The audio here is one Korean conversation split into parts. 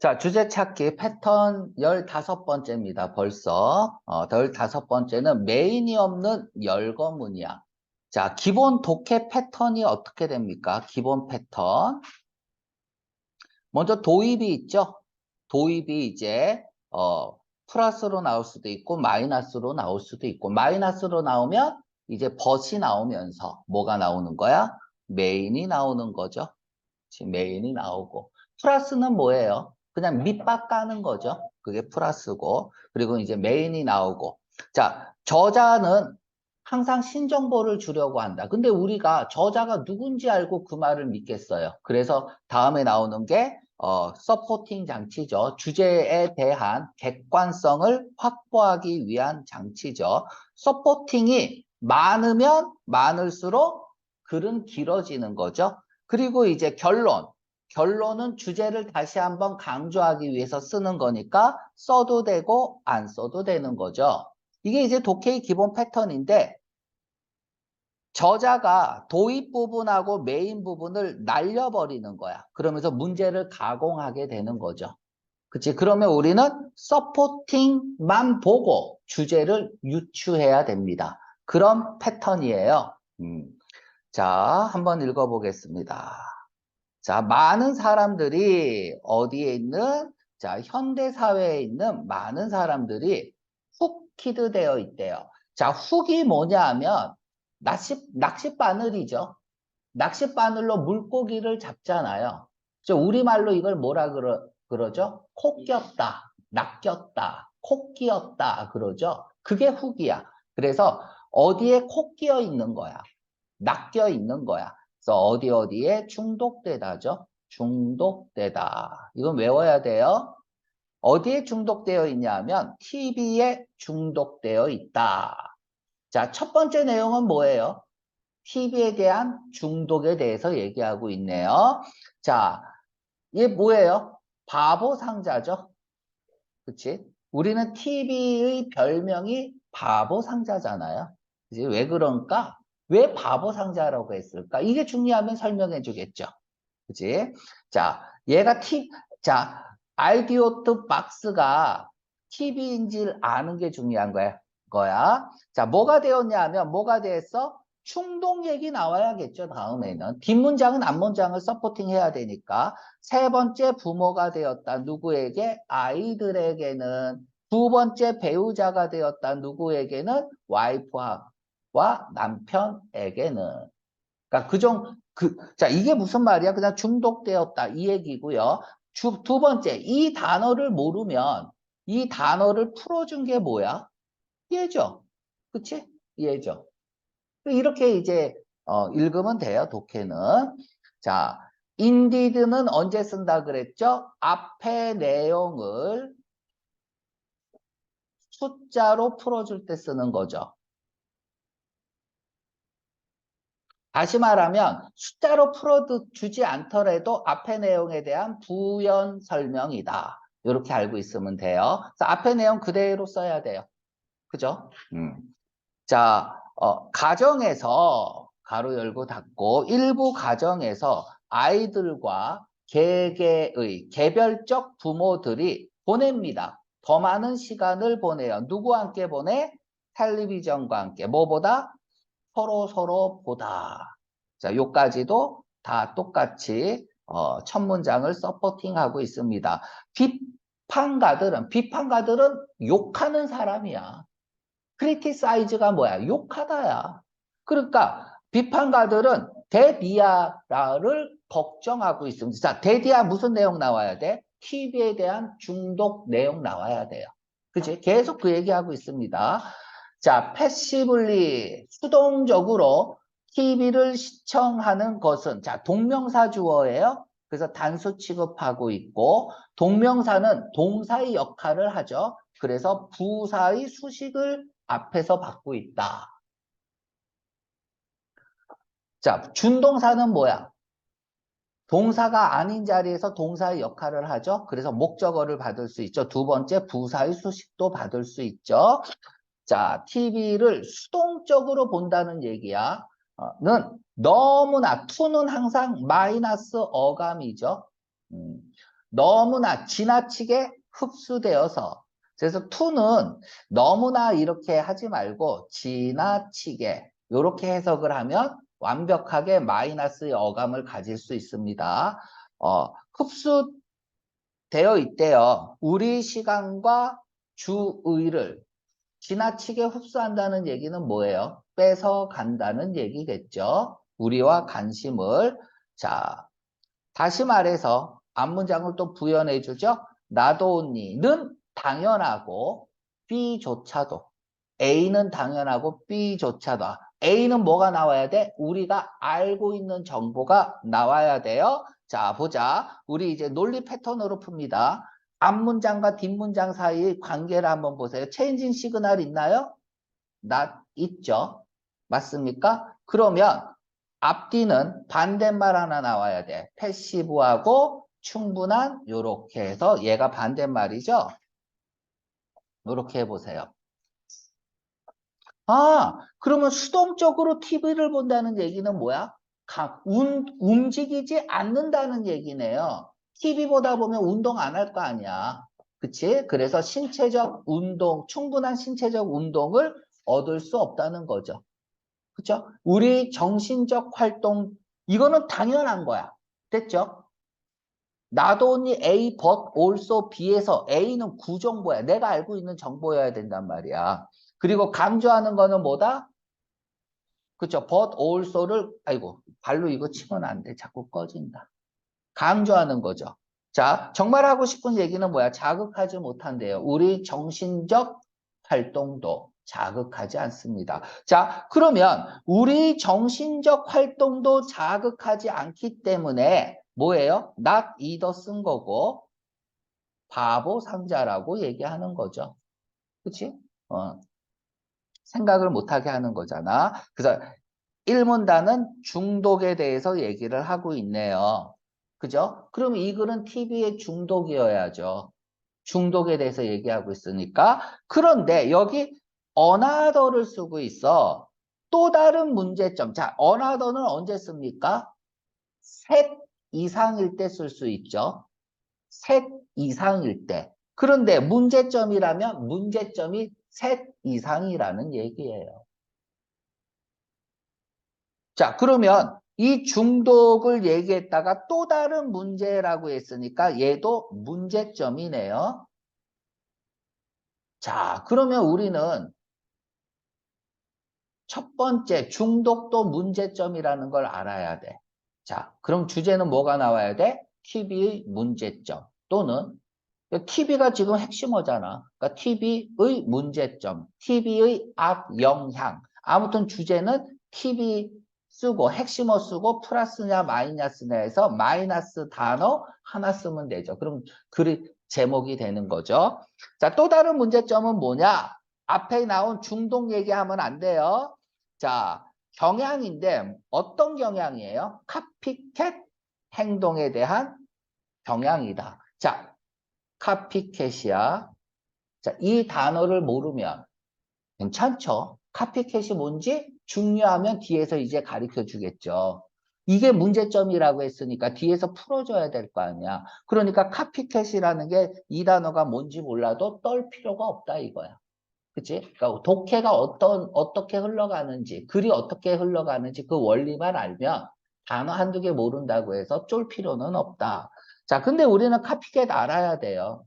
자, 주제 찾기 패턴 15번째입니다. 벌써. 어, 15번째는 메인이 없는 열거 문이야. 자, 기본 독해 패턴이 어떻게 됩니까? 기본 패턴. 먼저 도입이 있죠? 도입이 이제, 어, 플러스로 나올 수도 있고, 마이너스로 나올 수도 있고, 마이너스로 나오면 이제 벗이 나오면서 뭐가 나오는 거야? 메인이 나오는 거죠. 지금 메인이 나오고. 플러스는 뭐예요? 그냥 밑밥 까는 거죠. 그게 플러스고. 그리고 이제 메인이 나오고. 자, 저자는 항상 신정보를 주려고 한다. 근데 우리가 저자가 누군지 알고 그 말을 믿겠어요. 그래서 다음에 나오는 게 어, 서포팅 장치죠. 주제에 대한 객관성을 확보하기 위한 장치죠. 서포팅이 많으면 많을수록 글은 길어지는 거죠. 그리고 이제 결론. 결론은 주제를 다시 한번 강조하기 위해서 쓰는 거니까 써도 되고 안 써도 되는 거죠. 이게 이제 독해의 기본 패턴인데 저자가 도입 부분하고 메인 부분을 날려버리는 거야. 그러면서 문제를 가공하게 되는 거죠. 그치? 그러면 우리는 서포팅만 보고 주제를 유추해야 됩니다. 그런 패턴이에요. 음. 자, 한번 읽어보겠습니다. 자, 많은 사람들이 어디에 있는, 자, 현대 사회에 있는 많은 사람들이 훅키드 되어 있대요. 자, 훅이 뭐냐 하면, 낚시, 낚싯바늘이죠. 낚싯바늘로 물고기를 잡잖아요. 저 우리말로 이걸 뭐라 그러, 그러죠? 코 꼈다, 낚였다, 코 끼었다 그러죠? 그게 훅이야. 그래서 어디에 코 끼어 있는 거야. 낚여 있는 거야. 그래서 어디 어디에 중독되다죠. 중독되다. 이건 외워야 돼요. 어디에 중독되어 있냐 하면 TV에 중독되어 있다. 자, 첫 번째 내용은 뭐예요? TV에 대한 중독에 대해서 얘기하고 있네요. 자, 얘 뭐예요? 바보 상자죠. 그치? 우리는 TV의 별명이 바보 상자잖아요. 그치? 왜 그런가? 왜 바보 상자라고 했을까? 이게 중요하면 설명해 주겠죠. 그치? 자, 얘가 T, 자, 아이디오트 박스가 TV인지를 아는 게 중요한 거야. 거야. 자, 뭐가 되었냐 하면 뭐가 됐어? 충동 얘기 나와야겠죠, 다음에는. 뒷문장은 앞문장을 서포팅 해야 되니까. 세 번째 부모가 되었다. 누구에게? 아이들에게는. 두 번째 배우자가 되었다. 누구에게는? 와이프와 남편에게는. 그러니까 그정, 그, 자, 이게 무슨 말이야? 그냥 중독되었다. 이 얘기고요. 주, 두 번째, 이 단어를 모르면 이 단어를 풀어준 게 뭐야? 예죠. 그치? 예죠. 이렇게 이제 어, 읽으면 돼요. 독해는. 자, indeed는 언제 쓴다 그랬죠? 앞에 내용을 숫자로 풀어줄 때 쓰는 거죠. 다시 말하면 숫자로 풀어주지 않더라도 앞에 내용에 대한 부연 설명이다. 이렇게 알고 있으면 돼요. 그래서 앞에 내용 그대로 써야 돼요. 그죠? 음. 자, 어, 가정에서 가로 열고 닫고 일부 가정에서 아이들과 개개의 개별적 부모들이 보냅니다. 더 많은 시간을 보내요. 누구와 함께 보내? 텔레비전과 함께. 뭐보다? 서로 서로 보다. 자, 요까지도 다 똑같이 어, 첫 문장을 서포팅하고 있습니다. 비판가들은 비판가들은 욕하는 사람이야. 크리티사이즈가 뭐야? 욕하다야. 그러니까 비판가들은 데디아라를 걱정하고 있습니다. 자, 데디아 무슨 내용 나와야 돼? TV에 대한 중독 내용 나와야 돼요. 그치? 계속 그 얘기하고 있습니다. 자, 패시블리, 수동적으로 TV를 시청하는 것은, 자, 동명사 주어예요. 그래서 단수 취급하고 있고, 동명사는 동사의 역할을 하죠. 그래서 부사의 수식을 앞에서 받고 있다. 자, 준동사는 뭐야? 동사가 아닌 자리에서 동사의 역할을 하죠. 그래서 목적어를 받을 수 있죠. 두 번째 부사의 수식도 받을 수 있죠. 자, TV를 수동적으로 본다는 얘기야. 는 너무나 투는 항상 마이너스 어감이죠. 음, 너무나 지나치게 흡수되어서 그래서 to는 너무나 이렇게 하지 말고 지나치게 이렇게 해석을 하면 완벽하게 마이너스의 어감을 가질 수 있습니다. 어, 흡수되어 있대요. 우리 시간과 주의를 지나치게 흡수한다는 얘기는 뭐예요? 뺏어간다는 얘기겠죠. 우리와 관심을. 자, 다시 말해서 앞문장을 또 부연해 주죠. 나도 언니는 당연하고 B조차도 A는 당연하고 B조차도 A는 뭐가 나와야 돼? 우리가 알고 있는 정보가 나와야 돼요. 자, 보자. 우리 이제 논리 패턴으로 풉니다. 앞문장과 뒷문장 사이의 관계를 한번 보세요. 체인징 시그널 있나요? 나 있죠. 맞습니까? 그러면 앞뒤는 반대말 하나 나와야 돼. 패시브하고 충분한 요렇게 해서 얘가 반대말이죠. 요렇게 해보세요. 아, 그러면 수동적으로 TV를 본다는 얘기는 뭐야? 움직이지 않는다는 얘기네요. TV 보다 보면 운동 안 할 거 아니야. 그치? 그래서 신체적 운동, 충분한 신체적 운동을 얻을 수 없다는 거죠. 그쵸? 우리 정신적 활동, 이거는 당연한 거야. 됐죠? 나도 언니 A, but also B에서 A는 구정보야. 내가 알고 있는 정보여야 된단 말이야. 그리고 강조하는 거는 뭐다? 그쵸? but also를, 아이고, 발로 이거 치면 안 돼. 자꾸 꺼진다. 강조하는 거죠. 자, 정말 하고 싶은 얘기는 뭐야? 자극하지 못한대요. 우리 정신적 활동도 자극하지 않습니다. 자, 그러면 우리 정신적 활동도 자극하지 않기 때문에 뭐예요? not either 쓴 거고 바보 상자라고 얘기하는 거죠. 그치? 어. 생각을 못하게 하는 거잖아. 그래서 1문단은 중독에 대해서 얘기를 하고 있네요. 그죠? 그럼 이 글은 TV의 중독이어야죠. 중독에 대해서 얘기하고 있으니까. 그런데 여기 another를 쓰고 있어. 또 다른 문제점. 자, another는 언제 씁니까? 셋 이상일 때 쓸 수 있죠. 셋 이상일 때. 그런데 문제점이라면 문제점이 셋 이상이라는 얘기예요. 자, 그러면 이 중독을 얘기했다가 또 다른 문제라고 했으니까 얘도 문제점이네요. 자, 그러면 우리는 첫 번째 중독도 문제점이라는 걸 알아야 돼. 자, 그럼 주제는 뭐가 나와야 돼? TV의 문제점 또는 TV가 지금 핵심어잖아. 그러니까 TV의 문제점, TV의 악영향. 아무튼 주제는 TV 쓰고 핵심어 쓰고 플러스냐 마이너스냐 해서 마이너스 단어 하나 쓰면 되죠. 그럼 글이 제목이 되는 거죠. 자, 또 다른 문제점은 뭐냐? 앞에 나온 중독 얘기하면 안 돼요. 자, 경향인데 어떤 경향이에요? 카피캣 행동에 대한 경향이다. 자, 카피캣이야. 자, 이 단어를 모르면 괜찮죠? 카피캣이 뭔지 중요하면 뒤에서 이제 가르쳐 주겠죠. 이게 문제점이라고 했으니까 뒤에서 풀어줘야 될 거 아니야. 그러니까 카피캣이라는 게 이 단어가 뭔지 몰라도 떨 필요가 없다 이거야. 그치? 그러니까 독해가 어떤, 어떻게 흘러가는지, 글이 어떻게 흘러가는지 그 원리만 알면 단어 한두 개 모른다고 해서 쫄 필요는 없다. 자, 근데 우리는 카피캣 알아야 돼요.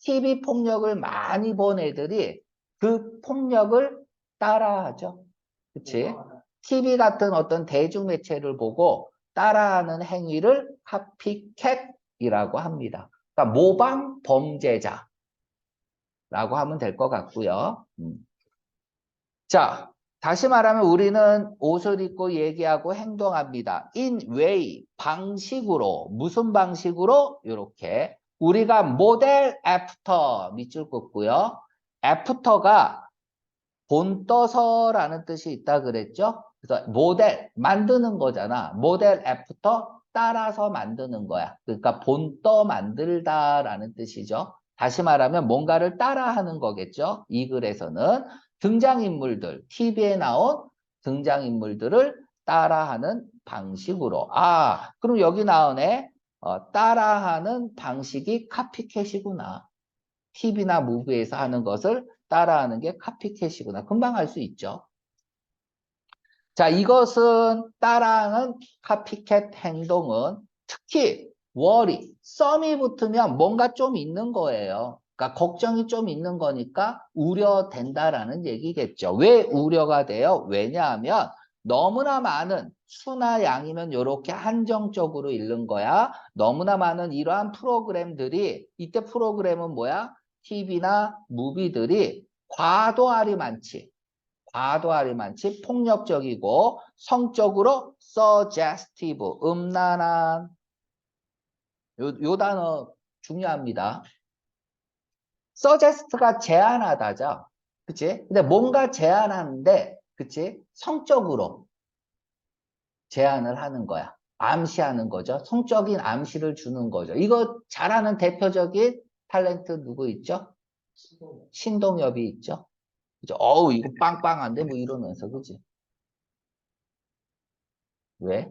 TV 폭력을 많이 본 애들이 그 폭력을 따라하죠. 그치? TV 같은 어떤 대중매체를 보고 따라하는 행위를 카피캣이라고 합니다. 그러니까 모방 범죄자. 라고 하면 될 것 같고요. 음. 자, 다시 말하면 우리는 옷을 입고 얘기하고 행동합니다. in way, 방식으로, 무슨 방식으로? 이렇게 우리가 모델 애프터 밑줄 긋고요. 애프터가 본떠서라는 뜻이 있다 그랬죠? 그래서 모델, 만드는 거잖아. 모델 애프터 따라서 만드는 거야. 그러니까 본떠 만들다라는 뜻이죠. 다시 말하면 뭔가를 따라하는 거겠죠. 이 글에서는 등장인물들, TV에 나온 등장인물들을 따라하는 방식으로. 아, 그럼 여기 나오네. 어, 따라하는 방식이 카피캣이구나. TV나 무비에서 하는 것을 따라하는 게 카피캣이구나. 금방 알 수 있죠. 자, 이것은 따라하는 카피캣 행동은 특히 worry, 썸이 붙으면 뭔가 좀 있는 거예요. 그러니까 걱정이 좀 있는 거니까 우려된다라는 얘기겠죠. 왜 우려가 돼요? 왜냐하면 너무나 많은 수나 양이면 이렇게 한정적으로 읽는 거야. 너무나 많은 이러한 프로그램들이 이때 프로그램은 뭐야? TV나 무비들이 과도하리 많지. 과도하리 많지 폭력적이고 성적으로 suggestive 음란한 요, 요 단어 중요합니다. suggest가 제안하다죠. 그치? 근데 뭔가 제안하는데 그치? 성적으로 제안을 하는 거야. 암시하는 거죠. 성적인 암시를 주는 거죠. 이거 잘하는 대표적인 탤런트 누구 있죠? 신동엽이 있죠. 그죠? 어우, 이거 빵빵한데? 뭐 이러면서, 그지? 왜?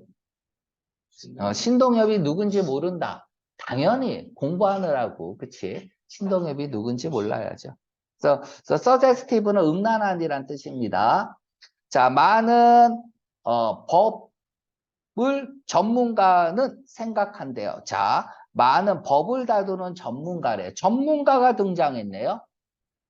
어, 신동엽이 누군지 모른다. 당연히 공부하느라고, 그치? 신동엽이 누군지 몰라야죠. 그래서, 그래서 suggestive는 음란한이란 뜻입니다. 자, 많은 어, 법을 전문가는 생각한대요. 자, 많은 법을 다루는 전문가래. 전문가가 등장했네요.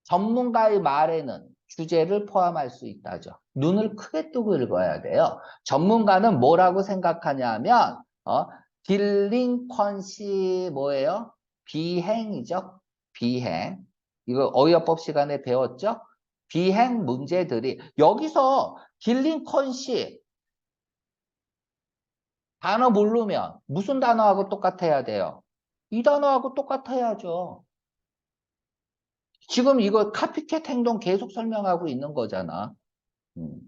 전문가의 말에는 주제를 포함할 수 있다죠. 눈을 크게 뜨고 읽어야 돼요. 전문가는 뭐라고 생각하냐 하면 어, 딜링컨시 뭐예요? 비행이죠. 비행. 이거 어휘어법 시간에 배웠죠? 비행 문제들이 여기서 딜링컨시 단어 모르면 무슨 단어하고 똑같아야 돼요? 이 단어하고 똑같아야죠. 지금 이거 카피캣 행동 계속 설명하고 있는 거잖아. 음.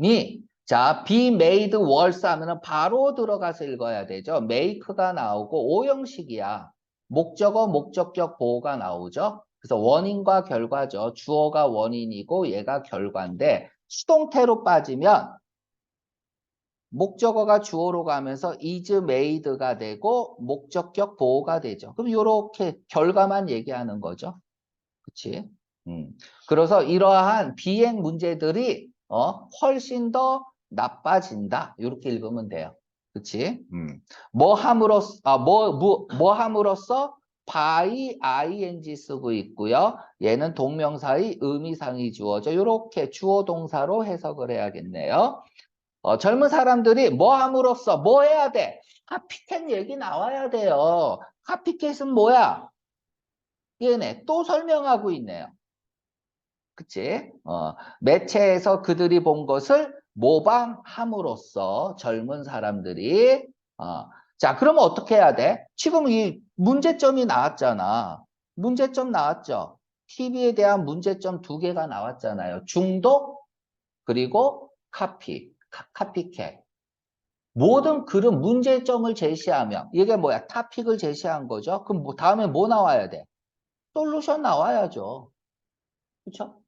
니, 자, be made worse 하면은 바로 들어가서 읽어야 되죠. make가 나오고 오형식이야. 목적어, 목적격 보호가 나오죠. 그래서 원인과 결과죠. 주어가 원인이고 얘가 결과인데 수동태로 빠지면 목적어가 주어로 가면서 is made가 되고 목적격 보호가 되죠. 그럼 이렇게 결과만 얘기하는 거죠. 그치? 음. 그래서 이러한 비행 문제들이 어, 훨씬 더 나빠진다. 이렇게 읽으면 돼요. 그치? 음. 뭐 함으로써, 아, 뭐, 뭐, 뭐 함으로써 by ing 쓰고 있고요. 얘는 동명사의 의미상이 주어져. 이렇게 주어 동사로 해석을 해야겠네요. 어, 젊은 사람들이 뭐 함으로써 뭐 해야 돼? 카피캣 얘기 나와야 돼요. 카피캣은 뭐야? 얘네 또 설명하고 있네요. 그치? 어, 매체에서 그들이 본 것을 모방함으로써 젊은 사람들이 어, 자 그러면 어떻게 해야 돼? 지금 이 문제점이 나왔잖아. 문제점 나왔죠. TV에 대한 문제점 두 개가 나왔잖아요. 중독 그리고 카피. 카피캣. 모든 글은 문제점을 제시하며 이게 뭐야? 타픽을 제시한 거죠. 그럼 뭐 다음에 뭐 나와야 돼? 솔루션 나와야죠. 그렇죠?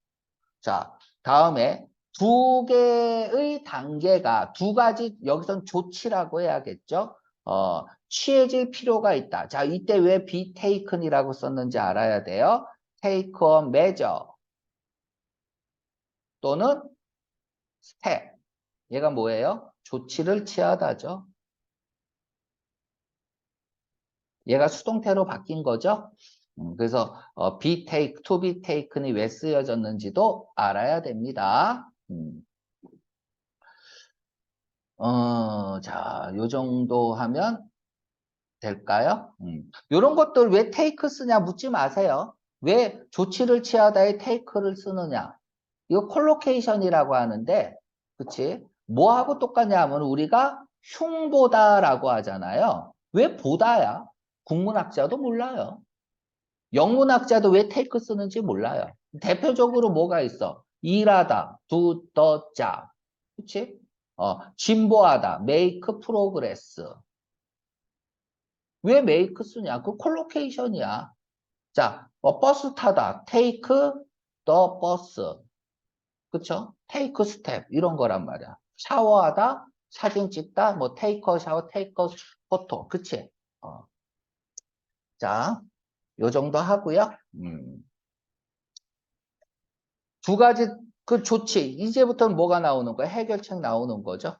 자, 다음에 두 개의 단계가 두 가지 여기선 조치라고 해야겠죠. 어, 취해질 필요가 있다. 자, 이때 왜 be taken이라고 썼는지 알아야 돼요. take a measure 또는 step 얘가 뭐예요? 조치를 취하다죠. 얘가 수동태로 바뀐 거죠. 음, 그래서 어, be take, to be taken이 왜 쓰여졌는지도 알아야 됩니다. 음. 어, 자, 요 정도 하면 될까요? 음. 이런 것들 왜 take 쓰냐 묻지 마세요. 왜 조치를 취하다에 take를 쓰느냐? 이거 콜로케이션이라고 하는데, 그치? 뭐하고 똑같냐 하면 우리가 흉보다라고 하잖아요. 왜 보다야? 국문학자도 몰라요. 영문학자도 왜 테이크 쓰는지 몰라요. 대표적으로 뭐가 있어? 일하다, do the job. 그치? 어, 진보하다, make progress. 왜 make 쓰냐? 그 콜로케이션이야. 자, 어, 버스 타다, take the bus. 그쵸? take step. 이런 거란 말이야. 샤워하다, 사진 찍다, 뭐 테이커 샤워, 테이커 포토. 그치? 어. 자, 요 정도 하고요. 음. 두 가지 그 좋지. 이제부터는 뭐가 나오는 거야? 해결책 나오는 거죠.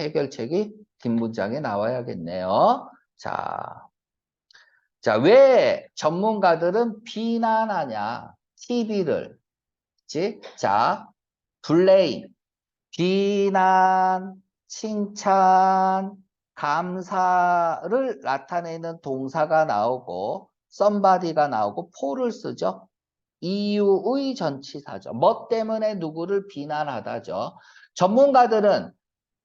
해결책이 긴 문장에 나와야겠네요. 자, 자, 왜 전문가들은 비난하냐? TV를. 그치? 자, 블레임, 비난, 칭찬, 감사를 나타내는 동사가 나오고 somebody가 나오고 for를 쓰죠. 이유의 전치사죠. 뭐 때문에 누구를 비난하다죠. 전문가들은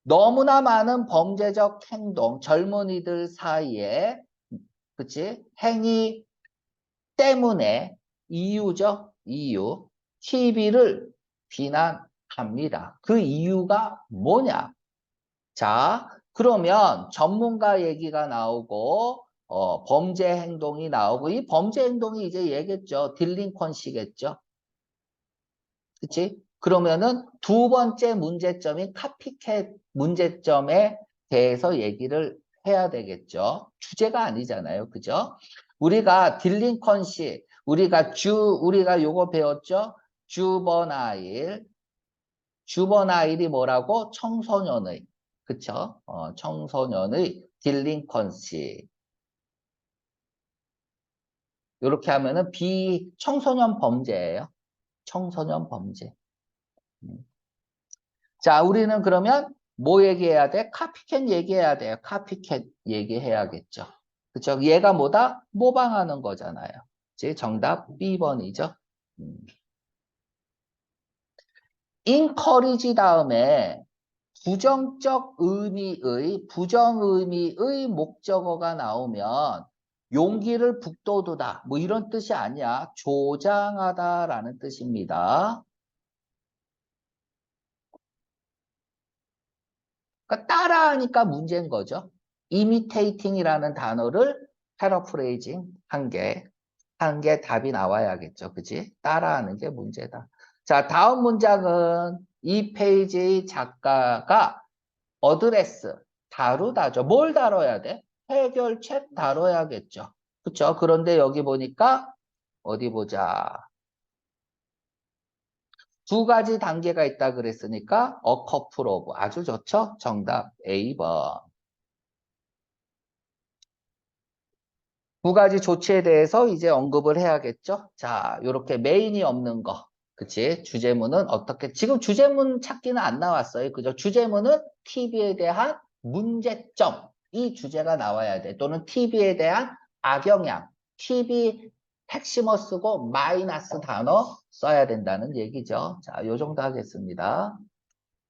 너무나 많은 범죄적 행동, 젊은이들 사이에 그치? 행위 때문에 이유죠. 이유. TV를 비난 합니다. 그 이유가 뭐냐? 자, 그러면 전문가 얘기가 나오고 어, 범죄 행동이 나오고 이 범죄 행동이 이제 얘겠죠. 딜링컨시겠죠. 그치? 그러면은 두 번째 문제점이 카피캣 문제점에 대해서 얘기를 해야 되겠죠. 주제가 아니잖아요. 그죠? 우리가 딜링컨시, 우리가 주, 우리가 요거 배웠죠? 주버나일. 주버나일이 뭐라고? 청소년의. 그쵸? 어, 청소년의 딜링컨시. 이렇게 하면은 비청소년 범죄예요. 청소년 범죄. 음. 자, 우리는 그러면 뭐 얘기해야 돼? 카피캣 얘기해야 돼요. 카피캣 얘기해야겠죠. 그쵸? 얘가 뭐다? 모방하는 거잖아요. 제 정답 B번이죠. 음. Encourage 다음에 부정적 의미의, 부정 의미의 목적어가 나오면 용기를 북돋우다 뭐 이런 뜻이 아니야. 조장하다라는 뜻입니다. 그러니까 따라하니까 문제인 거죠. imitating이라는 단어를 paraphrasing 한 게, 한 게 답이 나와야겠죠. 그지? 따라하는 게 문제다. 자, 다음 문장은 이 페이지의 작가가 어드레스, 다루다죠. 뭘 다뤄야 돼? 해결책 다뤄야겠죠. 그쵸? 그런데 여기 보니까 어디 보자. 두 가지 단계가 있다 그랬으니까 어 커플 오브 아주 좋죠? 정답 A번. 두 가지 조치에 대해서 이제 언급을 해야겠죠? 자, 이렇게 메인이 없는 거. 그치? 주제문은 어떻게, 지금 주제문 찾기는 안 나왔어요. 그죠? 주제문은 TV에 대한 문제점. 이 주제가 나와야 돼. 또는 TV에 대한 악영향. TV 핵심어 쓰고 마이너스 단어 써야 된다는 얘기죠. 자, 요 정도 하겠습니다.